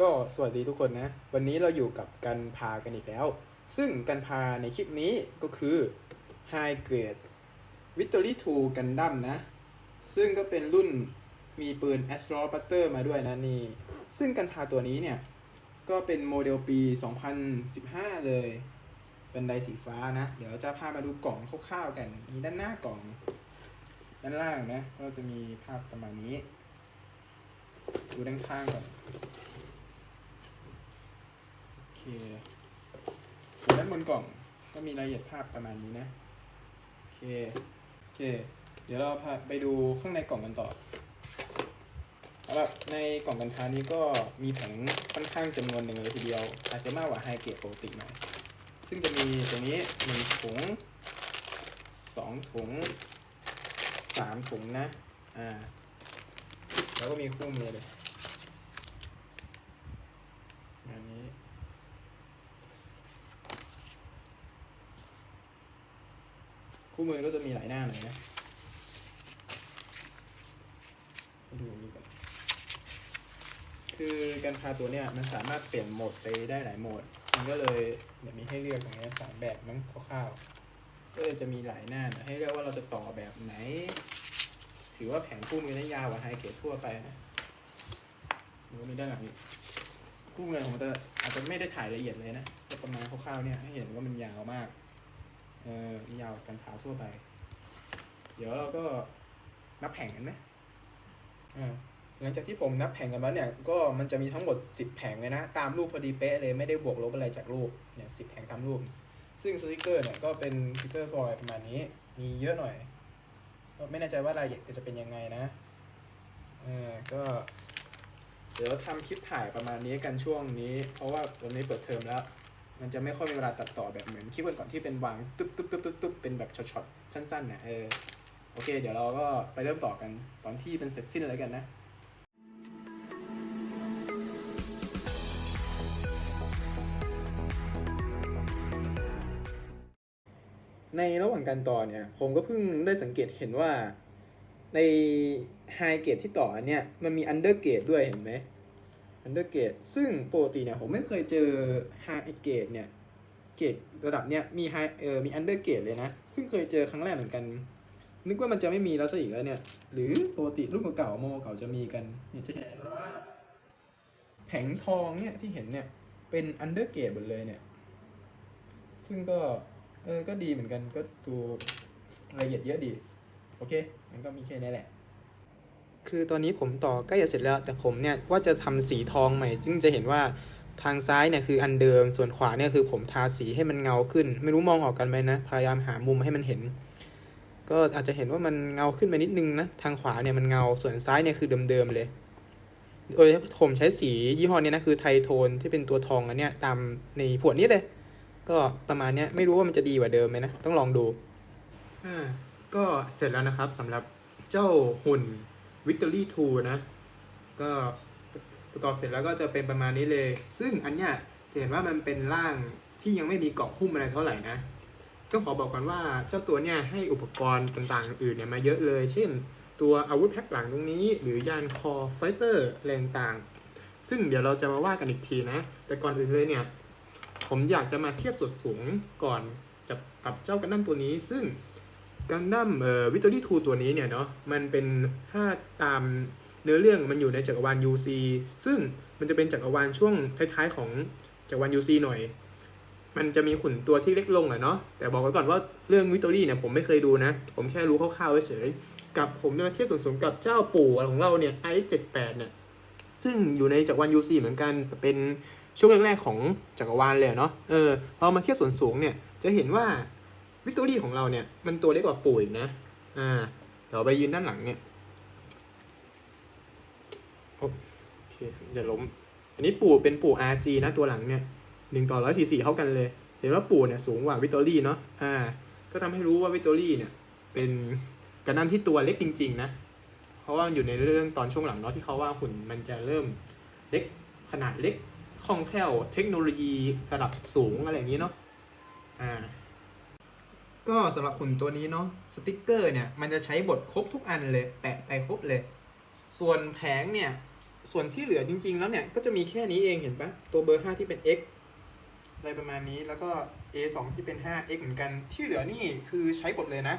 ก็สวัสดีทุกคนนะ วันนี้เราอยู่กับกันพากันอีกแล้ว ซึ่งกันพาในคลิปนี้ก็คือ High Grade Victory 2 Gundam นะ ซึ่งก็เป็นรุ่นมีปืน Astro Butter มาด้วยนะนี่ ซึ่งกันพาตัวนี้เนี่ย ก็เป็นโมเดลปี 2015 เลย เป็นไดสีฟ้านะ เดี๋ยวจะพามาดูกล่องคร่าวๆกันมีด้านหน้ากล่อง ด้านล่างนะ ก็จะมีภาพประมาณนี้ ดูด้านข้างก่อน เคส่วนด้านบนกล่องก็มีรายละเอียดภาพประมาณนี้นะ โอเค โอเค เดี๋ยวเราพาไปดูข้างในกล่องกันต่อสำหรับในกล่องกันพานี้ก็มีแผงค่อนข้างจำนวนหนึ่งเลยทีเดียว อาจจะมากกว่าไฮเกรดปกติหน่อย ซึ่งจะมีตรงนี้หนึ่งถุงสองถุงสามถุงนะ อ่า แล้วก็มีคู่มือเลยอันนี้ คู่มือก็จะมีหลายหน้าหน่อยนะดูนี่ก่อนคือการพาตัวเนี้ยมันสามารถเปลี่ยนโหมดไปได้หลายโหมด มันก็เลยเดี๋ยวมีให้เลือกอย่างเงี้ยสามแบบมั้งคร่าวๆก็เลยจะมีหลายหน้านะให้เลือกว่าเราจะต่อแบบไหน ถือว่าแผงคู่มือนี่ยาวกว่าไฮเกรดทั่วไปนะดูนี่ด้านหลังนี้คู่มือผมจะอาจจะไม่ได้ถ่ายละเอียดเลยนะแต่ประมาณคร่าวๆเนี่ยให้เห็นว่ามันยาวมาก เออยาว์กันเท้าทั่วไป เดี๋ยวเราก็นับแผงกันไหมอ่าหลังจากที่ผมนับแผงกันแล้วเนี่ย ก็มันจะมีทั้งหมด 10 แผงเลยนะ ตามรูปพอดีเป๊ะเลยไม่ได้บวกลบอะไรจากรูปเนี่ยสิแผงตามรูป ซึ่งสติกเกอร์เนี่ยก็เป็นสติกเกอร์ฟอยล์ประมาณนี้ มีเยอะหน่อยก็ไม่แน่ใจว่ารายละเอียดจะเป็นยังไงนะเออก็เดี๋ยวทำคลิปถ่ายประมาณนี้กันช่วงนี้ เพราะว่าวันนี้เปิดเทอมแล้ว มันจะไม่ค่อยมีเวลาตัดต่อแบบเหมือนคลิปก่อนๆที่เป็นวางตุ๊บตุ๊บตุ๊บตุ๊บตุ๊บเป็นแบบช็อตๆสั้นๆนะเออโอเค เดี๋ยวเราก็ไปเริ่มต่อกันตอนที่เป็นเสร็จสิ้นเลยกันนะในระหว่างการต่อเนี่ย ผมก็เพิ่งได้สังเกตเห็นว่าในไฮเกรดที่ต่อเนี้ยมันมีอันเดอร์เกรดด้วยเห็นไหม อันเดอร์เกรดซึ่งปกติเนี่ยผมไม่เคยเจอไฮเกรดเนี่ยเกรดระดับเนี้ยมีไฮเออมีอันเดอร์เกรดเลยนะเพิ่งเคยเจอครั้งแรกเหมือนกัน นึกว่ามันจะไม่มีแล้วซะอีกแล้วเนี่ย หรือปกติรุ่นเก่าๆโมเก่าจะมีกันเนี่ยจะเห็นแผงทองเนี่ยที่เห็นเนี่ยเป็นอันเดอร์เกรดหมดเลยเนี่ย ซึ่งก็เออก็ดีเหมือนกันก็ดูรายละเอียดเยอะดี โอเค มันก็มีแค่นี้แหละ คือตอนนี้ผมต่อใกล้จะเสร็จแล้ว แต่ผมเนี่ยว่าจะทำสีทองใหม่ ซึ่งจะเห็นว่าทางซ้ายเนี่ยคืออันเดิม ส่วนขวาเนี่ยคือผมทาสีให้มันเงาขึ้น ไม่รู้มองออกกันไหมนะ พยายามหามุมให้มันเห็น ก็อาจจะเห็นว่ามันเงาขึ้นไปนิดนึงนะ ทางขวาเนี่ยมันเงา ส่วนซ้ายเนี่ยคือเดิมๆเลย โดยผมใช้สียี่ห้อนี้นะคือไทโทนที่เป็นตัวทองอันเนี้ยตามในผวดนี้เลย ก็ประมาณเนี้ยไม่รู้ว่ามันจะดีกว่าเดิมไหมนะ ต้องลองดู อ่า ก็เสร็จแล้วนะครับสำหรับเจ้าหุ่น Victory 2 นะ ก็ประกอบเสร็จแล้วก็จะเป็นประมาณนี้เลย ซึ่งอันเนี้ยจะเห็นว่ามันเป็นร่างที่ยังไม่มีเกาะหุ้มอะไรเท่าไหร่นะต้องขอบอกก่อนว่าเจ้าตัวเนี้ยให้อุปกรณ์ต่างๆ อื่นเนี่ยมาเยอะเลย เช่น ตัวอาวุธแพ็คหลังตรงนี้ หรือยานคอไฟเตอร์แรงต่าง ซึ่งเดี๋ยวเราจะมาว่ากันอีกทีนะ แต่ก่อนอื่นเลยเนี่ย ผมอยากจะมาเทียบส่วนสูงก่อนกับกับเจ้ากันดั้มตัวนี้ ซึ่ง กันดั้มเอ่อวิตอรี่ทูตัวนี้เนี่ยเนาะมันเป็นถ้าตามเนื้อเรื่องมันอยู่ในจักรวาล UC ซึ่งมันจะเป็นจักรวาลช่วงท้ายๆ ของจักรวาล UC หน่อย มันจะมีขุนตัวที่เล็กลงอะเนาะแต่บอกไว้ก่อนว่าเรื่องวิตอรี่เนี่ยผมไม่เคยดูนะ ผมแค่รู้คร่าวๆเฉยๆกับผมจะมาเทียบส่วนสูงกับเจ้าปู่ของเราเนี่ย i78 เนี่ยซึ่งอยู่ในจักรวาล UC เหมือนกันแต่เป็นช่วงแรกๆของจักรวาลเลยเนาะเออพอมาเทียบส่วนสูงเนี่ยจะเห็นว่า วิกตอรี่ของเราเนี่ย มันตัวเล็กกว่าปู่อีกนะ อ่า เดี๋ยวไปยืนด้านหลังเนี่ย โอเคอย่าล้ม อันนี้ปู่เป็นปู่ RG นะตัวหลังเนี่ยหนึ่งต่อร้อยสี่สี่เท่ากันเลยเห็นว่าปู่เนี่ยสูงกว่าวิกตอรี่เนาะ อ่า ก็ทำให้รู้ว่าวิกตอรี่เนี่ย เป็นกระนั้นที่ตัวเล็กจริง ๆ นะ เพราะว่าอยู่ในเรื่องตอนช่วงหลังเนาะที่เขาว่าหุ่นมันจะเริ่มเล็กขนาดเล็กคล่องแคล่วเทคโนโลยีระดับสูงอะไรอย่างนี้เนาะ อ่า ก็สำหรับหุ่นตัวนี้เนาะสติกเกอร์เนี่ยมันจะใช้บทครบทุกอันเลยแปะไปครบเลย ส่วนแผงเนี่ยส่วนที่เหลือจริง ๆ แล้วเนี่ยก็จะมีแค่นี้เองเห็นปะตัวเบอร์ 5 ที่เป็น x อะไรประมาณนี้แล้วก็ a 2 ที่เป็น 5x เหมือนกันที่เหลือนี่คือใช้หมดเลยนะ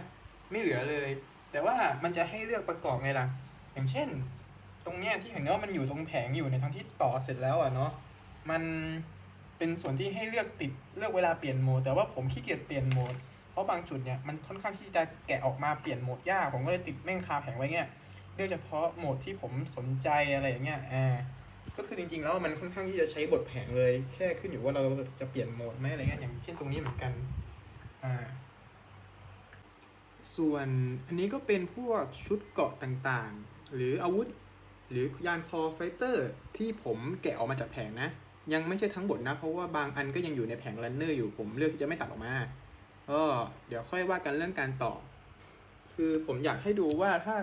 ไม่เหลือเลย แต่ว่ามันจะให้เลือกประกอบไงล่ะ อย่างเช่น ตรงเนี้ยที่เห็นว่ามันอยู่ตรงแผงอยู่ในทั้งที่ต่อเสร็จแล้วอะเนาะมันเป็นส่วนที่ให้เลือกติดเลือกเวลาเปลี่ยนโหมด แต่ว่าผมขี้เกียจเปลี่ยนโหมด ราะบางจุดเนี่ยมันค่อนข้างที่จะแกะออกมาเปลี่ยนโหมดยาก ผมก็เลยติดแม่งคาแผงไว้เงี้ยเลือกเฉพาะโหมดที่ผมสนใจอะไรอย่างเงี้ยอ่าก็คือจริงๆแล้วมันค่อนข้างที่จะใช้บทแผงเลย แค่ขึ้นอยู่ว่าเราจะเปลี่ยนโหมดไหมอะไรเงี้ยอย่างเช่นตรงนี้เหมือนกันอ่าส่วนอันนี้ก็เป็นพวกชุดเกาะต่างๆ หรืออาวุธ หรือยานคอไฟเตอร์ที่ผมแกะออกมาจากแผงนะ ยังไม่ใช่ทั้งหมดนะ เพราะว่าบางอันก็ยังอยู่ในแผงรันเนอร์อยู่ผมเลือกที่จะไม่ตัดออกมา ก็เดี๋ยวค่อยว่ากันเรื่องการต่อ คือผมอยากให้ดูว่าถ้า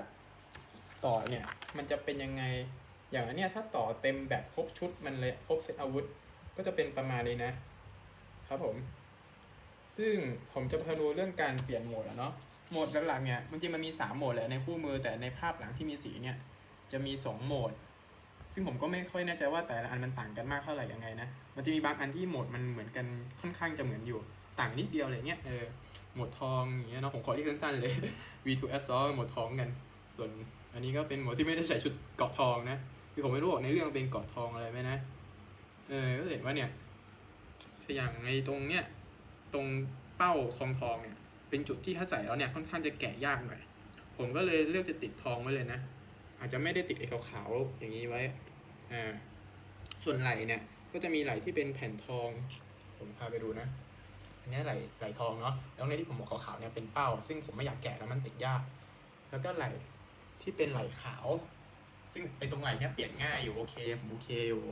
ต่อเนี่ย มันจะเป็นยังไง อย่างอันเนี้ยถ้าต่อเต็มแบบครบชุดมันเลยครบเซตอาวุธ ก็จะเป็นประมาณนี้นะ ครับผม ซึ่งผมจะพาดูเรื่องการเปลี่ยนโหมดอะเนาะ โหมดหลักๆเนี่ยมันจริงมันมี 3 โหมดแหละในคู่มือแต่ในภาพหลังที่มีสีเนี่ย จะมี 2 โหมด ซึ่งผมก็ไม่ค่อยแน่ใจว่าแต่ละอันมันต่างกันมากเท่าไหร่ยังไงนะ มันจะมีบางอันที่โหมดมันเหมือนกันค่อนข้างจะเหมือนอยู่ ต่างนิดเดียวอะไรเงี้ยเออหมดทองอย่างเงี้ยเนาะผมขอเรียกสั้นๆเลย V2 Assault หมดทองกัน ส่วนอันนี้ก็เป็นหมดที่ไม่ได้ใส่ชุดเกาะทองนะคือผมไม่รู้ว่าในเรื่องเป็นเกาะทองอะไรไหมนะเออก็เห็นว่าเนี่ยอย่างในตรงเนี้ยตรงเป้าทองทองเนี่ยเป็นจุดที่ถ้าใส่แล้วเนี่ยค่อนข้างจะแกะยากหน่อยผมก็เลยเลือกจะติดทองไว้เลยนะ อาจจะไม่ได้ติดไอ้ขาวๆอย่างนี้ไว้อ่าส่วนไหล่เนี่ยก็จะมีไหล่ที่เป็นแผ่นทอง ผมพาไปดูนะ อันเนี้ยไหลไหลทองเนาะแล้วในที่ผมบอกขาวๆเนี่ยเป็นเป้า ซึ่งผมไม่อยากแกะแล้วมันติดยาก แล้วก็ไหลที่เป็นไหลขาว ซึ่งไอ้ตรงไหลเนี่ยเปลี่ยนง่ายอยู่โอเคผมโอเคอยู่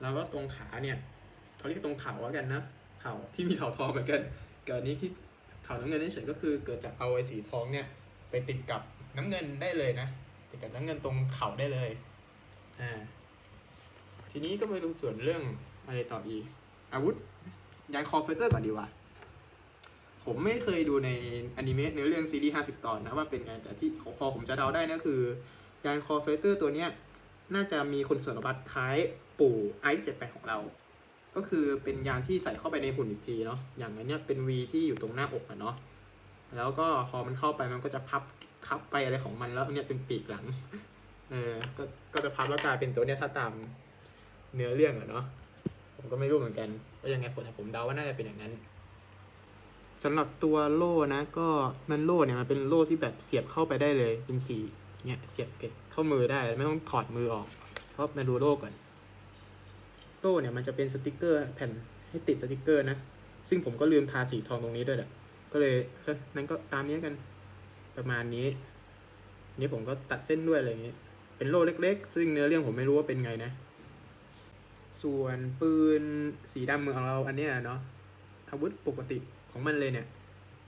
แล้วก็ตรงขาเนี่ยเขาเรียกตรงเข่าแล้วกันนะเข่าที่มีเข่าทองเหมือนกันเกิดนี้ที่เข่าน้ำเงินเฉยก็คือเกิดจากเอาไอ้สีทองเนี่ยไปติดกับน้ำเงินได้เลยนะติดกับน้ำเงินตรงเข่าได้เลยอ่าทีนี้ก็มาดูส่วนเรื่องอะไรต่ออี อาวุธ ยานคอเฟเตอร์ก่อนดีกว่า ผมไม่เคยดูในอนิเมะเนื้อเรื่องซีรีส์50ตอนนะว่าเป็นไง แต่ที่พอผมจะเดาได้นะคือยานคอเฟเตอร์ตัวเนี้ยน่าจะมีคุณสมบัติคล้ายปู่ไอซ์เจ็ดแปดของเรา ก็คือเป็นยานที่ใส่เข้าไปในหุ่นอีกทีเนาะ อย่างนั้นเนี่ยเป็น V ที่อยู่ตรงหน้าอกอะเนาะ แล้วก็พอมันเข้าไปมันก็จะพับพับไปอะไรของมันแล้วเนี่ยเป็นปีกหลัง เออ ก็ก็จะพับแล้วกลายเป็นตัวเนี้ยถ้าตามเนื้อเรื่องอะเนาะ ผมก็ไม่รู้เหมือนกัน ว่ายังไงผมแต่ผมเดาว่าน่าจะเป็นอย่างนั้นสำหรับตัวโล่นะ ก็มันโล่เนี่ยมันเป็นโล่ที่แบบเสียบเข้าไปได้เลย เป็นสีเนี่ยเสียบเข้ามือได้ไม่ต้องถอดมือออกเพราะมาดูโล่ก่อนโล่เนี่ยมันจะเป็นสติกเกอร์แผ่นให้ติดสติกเกอร์นะ ซึ่งผมก็ลืมทาสีทองตรงนี้ด้วยแหละก็เลยเออนั้นก็ตามนี้กันประมาณนี้ นี่ผมก็ตัดเส้นด้วยอะไรอย่างนี้ยเป็นโล่เล็ก ๆ ซึ่งเนื้อเรื่องผมไม่รู้ว่าเป็นไงนะ ส่วนปืนสีดำมือของเราอันเนี้ยเนาะอาวุธปกติของมันเลยเนี่ย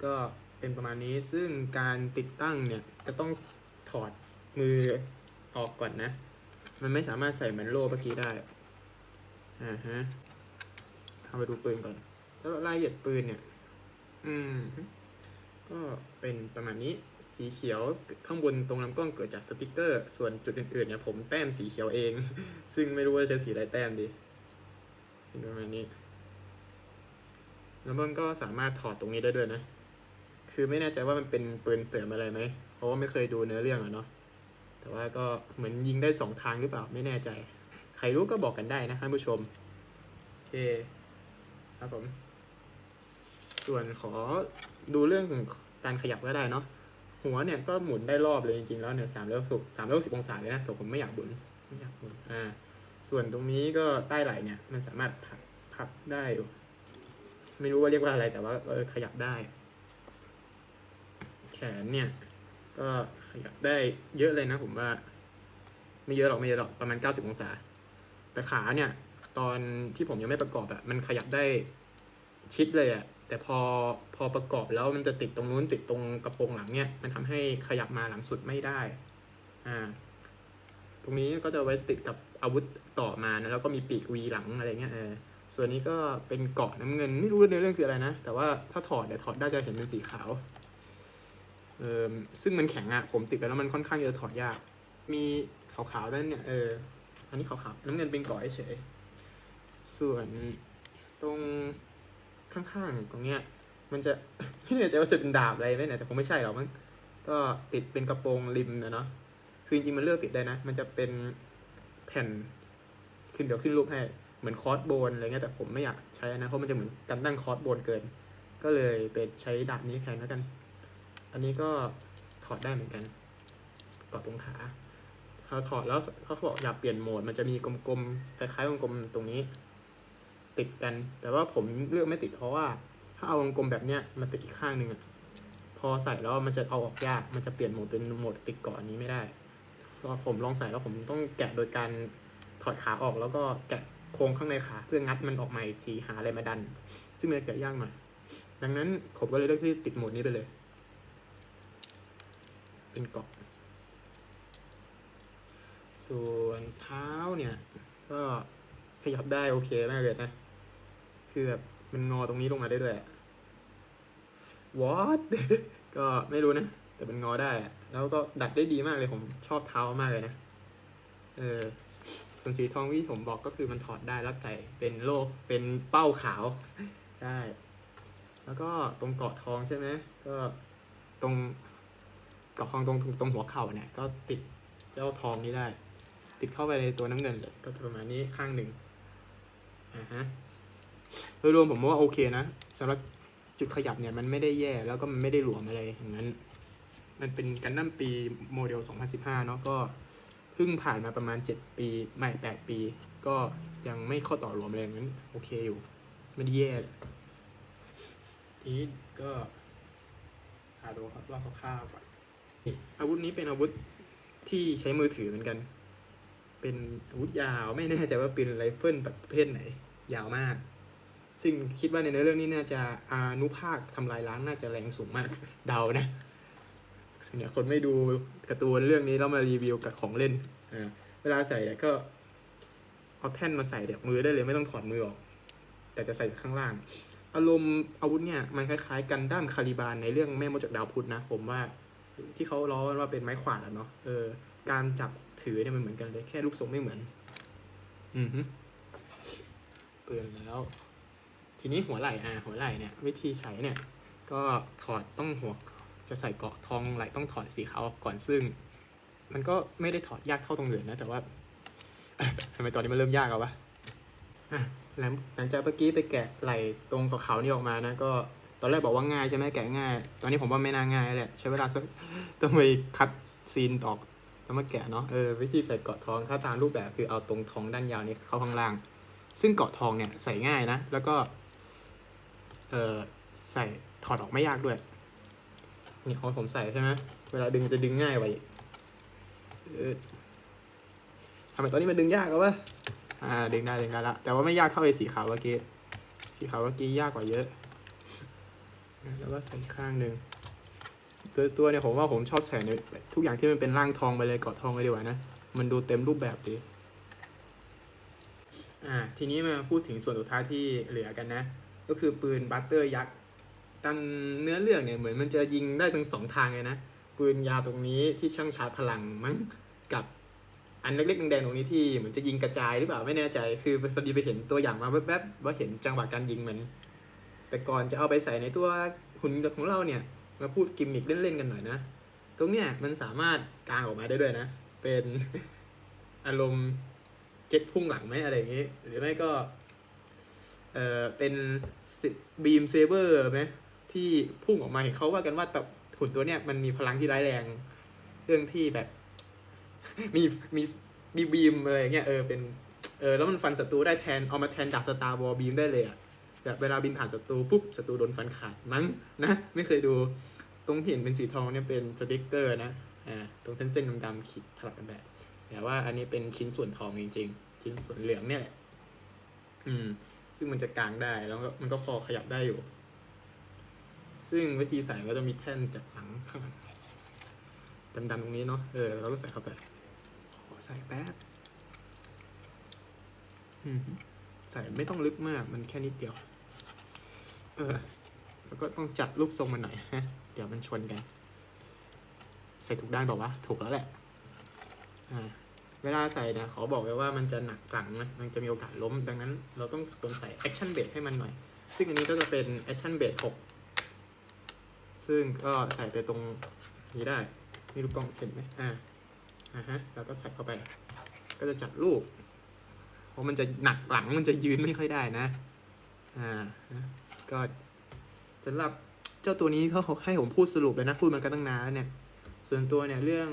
ก็เป็นประมาณนี้ซึ่งการติดตั้งเนี่ยจะต้องถอดมือออกก่อนนะ มันไม่สามารถใส่เหมือนโล่เมื่อกี้ได้อ่าฮะเอาไปดูปืนก่อนสำหรับรายละเอียดปืนเนี่ย อืม ก็เป็นประมาณนี้สีเขียวข้างบนตรงลำกล้องเกิดจากสติกเกอร์ ส่วนจุดอื่นๆเนี่ยผมแต้มสีเขียวเอง ซึ่งไม่รู้ว่าจะใช้สีอะไรแต้มดี ประมาณนี้ แล้วมันก็สามารถถอดตรงนี้ได้ด้วยนะ คือไม่แน่ใจว่ามันเป็นปืนเสริมอะไรไหม เพราะว่าไม่เคยดูเนื้อเรื่องอะเนาะ แต่ว่าก็เหมือนยิงได้สองทางหรือเปล่า ไม่แน่ใจ ใครรู้ก็บอกกันได้นะท่านผู้ชม โอเค ครับผม ส่วนขอดูเรื่องการขยับก็ได้เนาะ หัวเนี่ยก็หมุนได้รอบเลยจริงๆแล้วเนี่ยสามร้อยสิบสามร้อยสิบองศาเลยนะแต่ผมไม่อยากหมุนไม่อยากหมุน อ่า ส่วนตรงนี้ก็ใต้ไหล่เนี่ย มันสามารถพับพับได้ ไม่รู้ว่าเรียกว่าอะไรแต่ว่าเออขยับได้ แขนเนี่ย ก็ขยับได้เยอะเลยนะผมว่า ไม่เยอะหรอกไม่เยอะหรอกประมาณ 90 องศา แต่ขาเนี่ย ตอนที่ผมยังไม่ประกอบอะมันขยับได้ชิดเลยอะแต่พอพอประกอบแล้วมันจะติดตรงนู้นติดตรงกระโปรงหลังเนี่ย มันทำให้ขยับมาหลังสุดไม่ได้อ่าตรงนี้ก็จะไว้ติดกับ อาวุธต่อมานะแล้วก็มีปีกวีหลังอะไรเงี้ยเออส่วนนี้ก็เป็นเกาะน้ำเงินไม่รู้ในเรื่องคืออะไรนะ แต่ว่าถ้าถอดเนี่ยวถอดได้จะเห็นเป็นสีขาวเออซึ่งมันแข็งอะผมติดไปแล้วมันค่อนข้างจะถอดยาก มีขาวๆด้านเนี่ยเอออันนี้ขาวๆน้ำเงินเป็นเก่อเฉยส่วนตรงข้างๆตรงเนี้ยมันจะไม่แน่ใจว่าจะเป็นดาบอะไรไหมเนี่ยแต่คงไม่ใช่หรอกมั้งก็ติดเป็นกระโปรงริมนะเนาะคือจริงๆมันเลือกติดได้นะ มันจะเป็น ผ่นขึ้นเดี๋ยวขึ้นรูปให้เหมือนคอร์สโบนอะไรเงี้ยแต่ผมไม่อยากใช้นะเพราะมันจะเหมือนกันตั้งคอร์สโบนเกิน ก็เลยเป็นใช้ดาบนี้แทนแล้วกัน อันนี้ก็ถอดได้เหมือนกันกาะตรงขาพอถอดแล้วเขาบอกอยากเปลี่ยนโหมดมันจะมีกลมๆคล้ายๆวงกลมตรงนี้ ติดกัน แต่ว่าผมเลือกไม่ติดเพราะว่า ถ้าเอาวงกลมแบบเนี้ยมาติดอีกข้างหนึ่งอะพอใส่แล้วมันจะเอาออกยากมันจะเปลี่ยนโหมดเป็นโหมดติดเกาะอันนี้ไม่ได้ ก็ผมลองใส่แล้วผมต้องแกะโดยการถอดขาออกแล้วก็แกะโครงข้างในขาเพื่องัดมันออกมาอีกทีหาอะไรมาดัน ซึ่งมันจะแกะยากหน่อยดังนั้นผมก็เลยเลือกที่ติดโหมดนี้ไปเลย เป็นเกาะ ส่วนเท้าเนี่ย ก็ขยับได้โอเคมากเลยนะ คือแบบมันงอตรงนี้ลงมาได้ด้วย what ก็ไม่รู้นะ แต่มันงอได้อะ แล้วก็ดัดได้ดีมากเลยผมชอบเท้ามากเลยนะ เออส่วนสีทองที่ผมบอกก็คือมันถอดได้แล้วใส่เป็นโล่เป็นเป้าขาวได้ แล้วก็ตรงเกาะทองใช่ไหมก็ตรงเกาะทองตรงตรงตรงหัวเข่าเนี่ย ก็ติดเจ้าทองนี้ได้ ติดเข้าไปในตัวน้ำเงินเลย ก็จะประมาณนี้ข้างหนึ่งอ่าฮะโดยรวมผมว่าโอเคนะสำหรับจุดขยับเนี่ยมันไม่ได้แย่แล้วก็มันไม่ได้หลวมอะไรอย่างนั้น มันเป็นกันดั้มปีโมเดล 2015 เนาะก็เพิ่งผ่านมาประมาณ 7 ปีไม่ 8 ปี ก็ยังไม่ข้อต่อหลวมอะไรอย่างนั้นโอเคอยู่ ไม่ได้แย่เลยทีนี้ก็หาดูครับว่าคร่าวๆก่อนนี่อาวุธนี้เป็นอาวุธที่ใช้มือถือเหมือนกัน เป็นอาวุธยาวไม่แน่ใจว่าเป็นไรเฟิลแบบประเภทไหน ยาวมาก ซึ่งคิดว่าในเนื้อเรื่องนี้น่าจะอานุภาคทำลายล้างน่าจะแรงสูงมากเดานะ ส่วนใหญ่คนไม่ดูการ์ตูนเรื่องนี้แล้วมารีวิวกับของเล่นอ่าเวลาใส่ก็เอาแท่นมาใส่เดี๋ยวมือได้เลยไม่ต้องถอดมือออก แต่จะใส่ข้างล่าง อารมณ์อาวุธเนี่ยมันคล้ายๆกันด้ามคาลิบานในเรื่องแม่มดจากดาวพุธนะ ผมว่าที่เขาล้อว่าเป็นไม้ขวาดอะเนาะเออการจับถือเนี่ยมันเหมือนกันเลยแค่รูปทรงไม่เหมือน อือฮึเปลี่ยนแล้ว ทีนี้หัวไหล่อ่าหัวไหล่เนี่ย วิธีใช้เนี่ย ก็ถอดต้องหัว จะใส่เกาะทองไหลต้องถอดสีขาวออกก่อนซึ่ง มันก็ไม่ได้ถอดยากเท่าตรงอื่นนะ แต่ว่าทำไมตอนนี้มันเริ่มยากแล้ววะอะหลังจากเมื่อกี้ไปแกะไหลตรงขาวๆนี่ออกมานะ ก็ตอนแรกบอกว่าง่ายใช่ไหมแกะง่าย ตอนนี้ผมว่าไม่น่าง่ายแหละใช้เวลาสักต้องไปคัดซีนออกแล้วมาแกะเนาะเออวิธีใส่เกาะทองถ้าตามรูปแบบคือเอาตรงทองด้านยาวนี้เข้าข้างล่าง ซึ่งเกาะทองเนี่ยใส่ง่ายนะ แล้วก็ เออใส่ถอดออกไม่ยากด้วย นี่ของผมใส่ใช่ไหมเวลาดึงจะดึงง่ายกว่าอีกทำไมตอนนี้มันดึงยากกวะอ่าดึงได้ดึงได้ละแต่ว่าไม่ยากเท่าไอ้สีขาวเมื่อกี้สีขาวเมื่อกี้ยากกว่าเยอะ แล้วก็ใส่ข้างหนึ่งตัวตัวเนี่ยผมว่าผมชอบใส่ในทุกอย่างที่มันเป็นร่างทองไปเลยเกาะทองเลยดีกว่านะ มันดูเต็มรูปแบบดีอ่าทีนี้มาพูดถึงส่วนสุดท้ายที่เหลือกันนะ ก็คือปืนบัตเตอร์ยักษ์ ตามเนื้อเรื่องเนี่ยเหมือนมันจะยิงได้ทั้งสองทางเลยนะปืนยาวตรงนี้ที่ช่างชาร์จพลังมั้งกับอันเล็กๆแดงๆตรงนี้ที่เหมือนจะยิงกระจายหรือเปล่าไม่แน่ใจคือพอดีไปเห็นตัวอย่างมาแวบๆว่าเห็นจังหวะการยิงมัน แต่ก่อนจะเอาไปใส่ในตัวหุ่นของเราเนี่ยมาพูดกิมมิกเล่นๆกันหน่อยนะ ตรงเนี้ยมันสามารถกางออกมาได้ด้วยนะ เป็นอารมณ์เจ็ตพุ่งหลังไหมอะไรอย่างงี้ หรือไม่ก็ เออเป็นบีมเซเบอร์ไหม ที่พุ่งออกมาเห็นเขาว่ากันว่าแต่หุ่นตัวเนี้ยมันมีพลังที่ร้ายแรง เรื่องที่แบบ มีมีมีบีมอะไรเงี้ยเออเป็นเออแล้วมันฟันศัตรูได้แทนเอามาแทนดาบสตาร์วอลบีมได้เลยอะแบบเวลาบินผ่านศัตรูปุ๊บศัตรูโดนฟันขาดมั้งนะไม่เคยดูตรงเห็นเป็นสีทองเนี่ยเป็นสติกเกอร์นะอ่าตรงเส้นเส้นๆดำๆขีดถลักกันแบบแต่ว่าอันนี้เป็นชิ้นส่วนทองจริง ๆ ชิ้นส่วนเหลืองเนี่ยแหละอืม ซึ่งมันจะกลางได้แล้วก็มันก็พอขยับได้อยู่ ซึ่งวิธีใส่ก็จะมีแท่นจากหลังข้างหลังดำๆตรงนี้เนาะเออเราก็ใส่เข้าไปขอใส่แป๊บอืมใส่ไม่ต้องลึกมากมันแค่นิดเดียว เออ แล้วก็ต้องจัดรูปทรงมันหน่อยฮะเดี๋ยวมันชนกัน ใส่ถูกด้านบอกว่าวะถูกแล้วแหละอ่าเวลาใส่เนี่ยขอบอกไว้ว่ามันจะหนักหลังนะมันจะมีโอกาสล้ม ดังนั้นเราต้องควรใส่ action bait ให้มันหน่อย ซึ่งอันนี้ก็จะเป็น action bait 6 ซึ่งก็ใส่ไปตรงนี้ได้ นี่ลูกกล้องเห็นไหมอ่าอ่าฮะแล้วก็ใส่เข้าไป ก็จะจัดรูป เพราะมันจะหนักหลังมันจะยืนไม่ค่อยได้นะอ่านะก็สำหรับเจ้าตัวนี้เขาให้ผมพูดสรุปเลยนะพูดมากันตั้งนานแล้วเนี่ย ส่วนตัวเนี่ยเรื่อง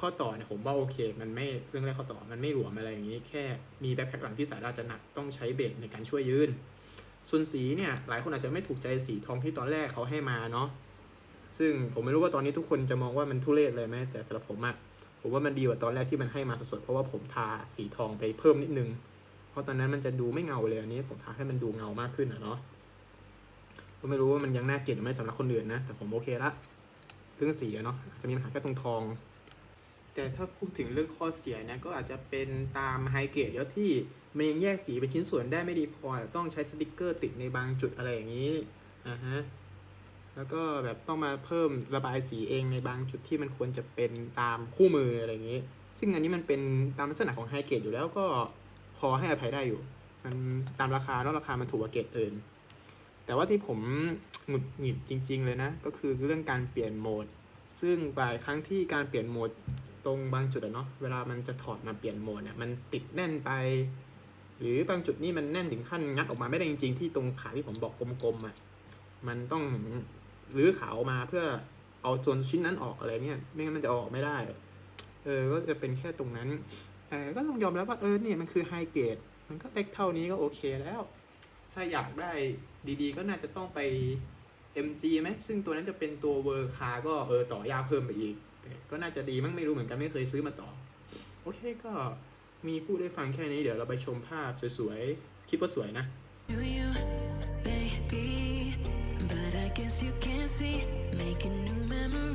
ข้อต่อเนี่ยผมว่าโอเค มันไม่เรื่องแรกข้อต่อมันไม่หลวมอะไรอย่างนี้ แค่มีแบ็คแพ็คหลังที่สายเราจะหนักต้องใช้เบรกในการช่วยยืน ส่วนสีเนี่ยหลายคนอาจจะไม่ถูกใจสีทองที่ตอนแรกเขาให้มาเนาะซึ่งผมไม่รู้ว่าตอนนี้ทุกคนจะมองว่ามันทุเรศเลยไหมแต่สำหรับผมอะผมว่ามันดีกว่าตอนแรกที่มันให้มาสดๆเพราะว่าผมทาสีทองไปเพิ่มนิดนึง เพราะตอนนั้นมันจะดูไม่เงาเลยอันนี้ผมทาให้มันดูเงามากขึ้นอะเนาะก็ไม่รู้ว่ามันยังน่าเกลียดหรือไม่สำหรับคนอื่นนะแต่ผมโอเคละเรื่องสีอะเนาะอาจจะมีปัญหาแค่ตรงทอง แต่ถ้าพูดถึงเรื่องข้อเสียนี่ยก็อาจจะเป็นตามไฮเกรดแล้วที่มันยังแยกสีเป็นชิ้นส่วนได้ไม่ดีพอ ต้องใช้สติกเกอร์ติดในบางจุดอะไรอย่างนี้อ่าฮะแล้วก็แบบต้องมาเพิ่มระบายสีเองในบางจุดที่มันควรจะเป็นตามคู่มืออะไรอย่างนี้ ซึ่งอันนี้มันเป็นตามลักษณะของไฮเกรดอยู่แล้วก็พอให้อภัยได้อยู่ มันตามราคาแล้วราคามันถูกกว่าเกรดอื่น แต่ว่าที่ผมหงุดหงิดจริง ๆ เลยนะ ก็คือเรื่องการเปลี่ยนโหมด ซึ่งหลายครั้งที่การเปลี่ยนโหมด ตรงบางจุดอะเนาะเวลามันจะถอดมาเปลี่ยนโหมดเนี่ยมันติดแน่นไป หรือบางจุดนี่มันแน่นถึงขั้นงัดออกมาไม่ได้จริงๆ ที่ตรงขาที่ผมบอกกลมๆอะมันต้องรื้อขาออกมาเพื่อเอาส่วนชิ้นนั้นออกอะไรเนี่ยไม่งั้นมันจะออกไม่ได้ เออก็จะเป็นแค่ตรงนั้นเออก็ต้องยอมรับว่าเออเนี่ยมันคือไฮเกรดมันก็เล็กเท่านี้ก็โอเคแล้ว ถ้าอยากได้ดีๆ ก็น่าจะต้องไป MG ไหมซึ่งตัวนั้นจะเป็นตัวเวอร์คาก็เออต่อยาเพิ่มไปอีก ก็น่าจะดีมั้งไม่รู้เหมือนกันไม่เคยซื้อมาต่อ โอเคก็มีพูดได้ฟังแค่นี้เดี๋ยวเราไปชมภาพสวยๆ คิดว่าสวยนะ guess you can't see, making new memories.